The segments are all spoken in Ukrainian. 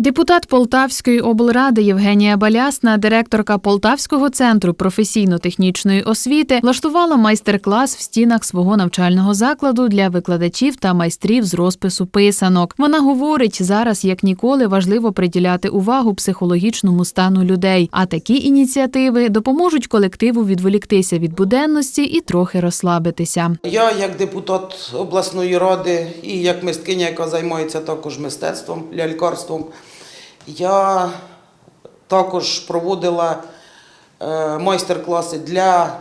Депутат Полтавської облради Євгенія Балясна, директорка Полтавського центру професійно-технічної освіти, влаштувала майстер-клас в стінах свого навчального закладу для викладачів та майстрів з розпису писанок. Вона говорить, зараз як ніколи важливо приділяти увагу психологічному стану людей. А такі ініціативи допоможуть колективу відволіктися від буденності і трохи розслабитися. Я, як депутат обласної ради і як мисткиня, яка займається також мистецтвом, лялькарством, я також проводила е, майстер-класи для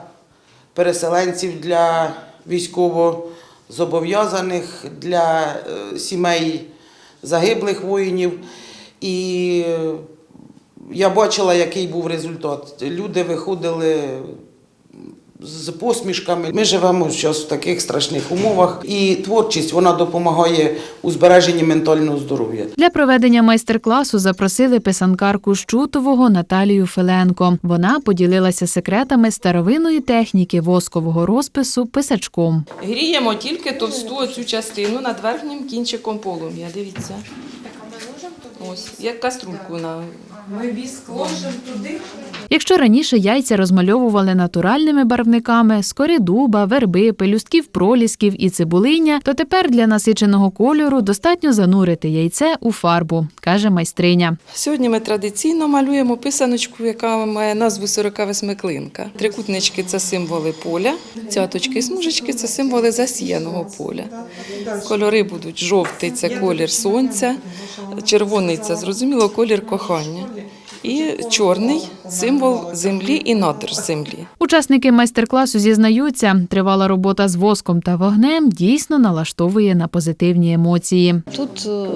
переселенців, для військовозобов'язаних, для е, сімей загиблих воїнів. І я бачила, який був результат. Люди виходили з посмішками. Ми живемо зараз в таких страшних умовах, і творчість вона допомагає у збереженні ментального здоров'я. Для проведення майстер-класу запросили писанкарку з Чутового Наталію Филенко. Вона поділилася секретами старовинної техніки воскового розпису писачком. Гріємо тільки товсту оцю частину над верхнім кінчиком полум'я. Дивіться. Ось, як каструльку на Якщо раніше яйця розмальовували натуральними барвниками з кори дуба, верби, пелюстків пролісків і цибулиння, то тепер для насиченого кольору достатньо занурити яйце у фарбу, каже майстриня. Сьогодні ми традиційно малюємо писаночку, яка має назву 48 клинка. Трикутнички це символи поля, цяточки і смужечки це символи засіяного поля. Кольори будуть жовтий це колір сонця, червоний це зрозуміло колір кохання. І чорний символ землі і надр землі. Учасники майстер-класу зізнаються, тривала робота з воском та вогнем дійсно налаштовує на позитивні емоції. Тут е,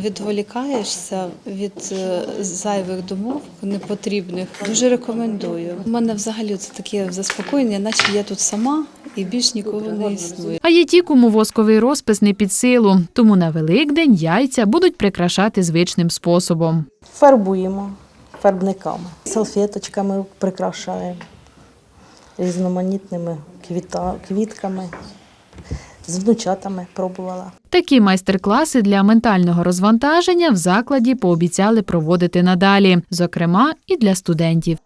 відволікаєшся від е, зайвих думок непотрібних. Дуже рекомендую. У мене взагалі це таке заспокоєння, наче я тут сама і більш нікого не існує. А є ті, кому восковий розпис не під силу, тому на Великдень яйця будуть прикрашати звичним способом. Фарбуємо фарбниками, салфеточками прикрашаємо, різноманітними квіта, квітками, з внучатами пробувала. Такі майстер-класи для ментального розвантаження в закладі пообіцяли проводити надалі, зокрема і для студентів.